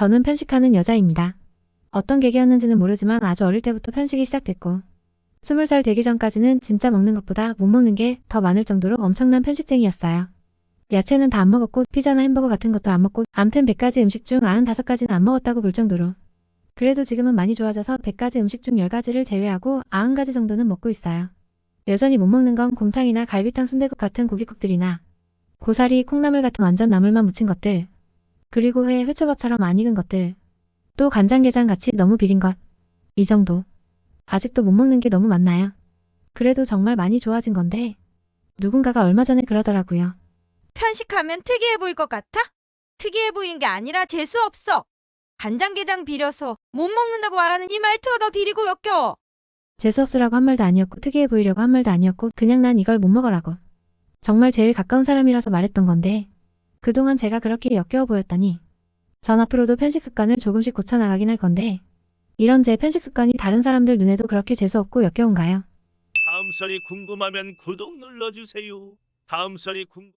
저는 편식하는 여자입니다. 어떤 계기였는지는 모르지만 아주 어릴 때부터 편식이 시작됐고, 20살 되기 전까지는 진짜 먹는 것보다 못 먹는 게 더 많을 정도로 엄청난 편식쟁이였어요. 야채는 다 안 먹었고, 피자나 햄버거 같은 것도 안 먹고, 암튼 100가지 음식 중 95가지는 안 먹었다고 볼 정도로. 그래도 지금은 많이 좋아져서 100가지 음식 중 10가지를 제외하고 90가지 정도는 먹고 있어요. 여전히 못 먹는 건 곰탕이나 갈비탕 순대국 같은 고깃국들이나 고사리, 콩나물 같은 완전 나물만 묻힌 것들, 그리고 회, 회초밥처럼 안 익은 것들, 또 간장게장 같이 너무 비린 것. 이 정도. 아직도 못 먹는 게 너무 많나요? 그래도 정말 많이 좋아진 건데, 누군가가 얼마 전에 그러더라고요. 편식하면 특이해 보일 것 같아? 특이해 보이는 게 아니라 재수 없어. 간장게장 비려서 못 먹는다고 말하는 이 말투가 더 비리고 역겨워. 재수 없으라고 한 말도 아니었고, 특이해 보이려고 한 말도 아니었고, 그냥 난 이걸 못 먹어라고. 정말 제일 가까운 사람이라서 말했던 건데, 그동안 제가 그렇게 역겨워 보였다니. 전 앞으로도 편식 습관을 조금씩 고쳐나가긴 할 건데, 이런 제 편식 습관이 다른 사람들 눈에도 그렇게 재수없고 역겨운가요? 다음 썰이 궁금하면 구독 눌러주세요. 다음 썰이 궁